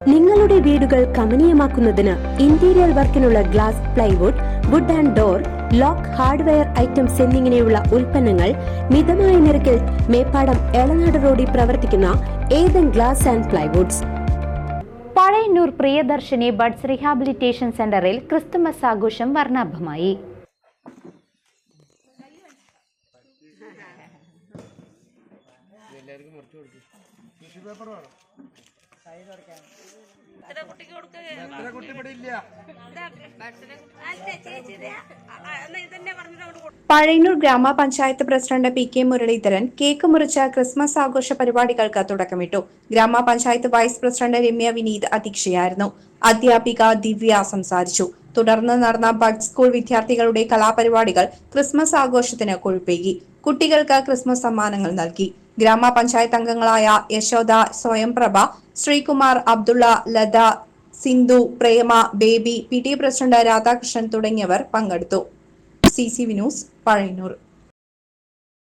നിങ്ങളുടെ വീടുകൾ കമനീയമാക്കുന്നതിന് interior വർക്കിനുള്ള glass plywood wood and door lock hardware items എന്നിങ്ങനെയുള്ള ഉൽപ്പന്നങ്ങൾ മിതമായ നിരക്കിൽ മേപ്പാടം എളനാട് റോഡിൽ പ്രവർത്തിക്കുന്ന Ethan glass and plywoods Pazhayannur Priyadarshini buds rehabilitation സെന്ററിൽ ക്രിസ്തുമസ് ആഘോഷം വർണാഭമായി. എത്ര കുട്ടി ഇവിടെ ഇല്ല. പഴയന്നൂർ ഗ്രാമപഞ്ചായത്ത് president P K Muraleedharan cake മുറിച്ച ക്രിസ്മസ് ആഘോഷ പരിപാടികൾക്ക് തുടക്കമിട്ടു. ഗ്രാമപഞ്ചായത്ത് വൈസ് പ്രസിഡന്റ് രമ്യ വിനീത് അധ്യക്ഷയായിരുന്നു. അധ്യാപിക ദിവ്യ സംസാരിച്ചു. തുടർന്ന് നടന്ന ബഡ് സ്കൂൾ വിദ്യാർത്ഥികളുടെ കലാപരിപാടികൾ ക്രിസ്മസ് ആഘോഷത്തിന് കൊഴുപ്പേകി. കുട്ടികൾക്ക് ക്രിസ്മസ് സമ്മാനങ്ങൾ നൽകി. ഗ്രാമപഞ്ചായത്ത് അംഗങ്ങളായ Yashoda Swayamprabha Sreekumar Abdulla Latha Sindhu Prema Baby P T president Radhakrishnan തുടങ്ങിയവർ പങ്കെടുത്തു. C C V news Pazhayannur.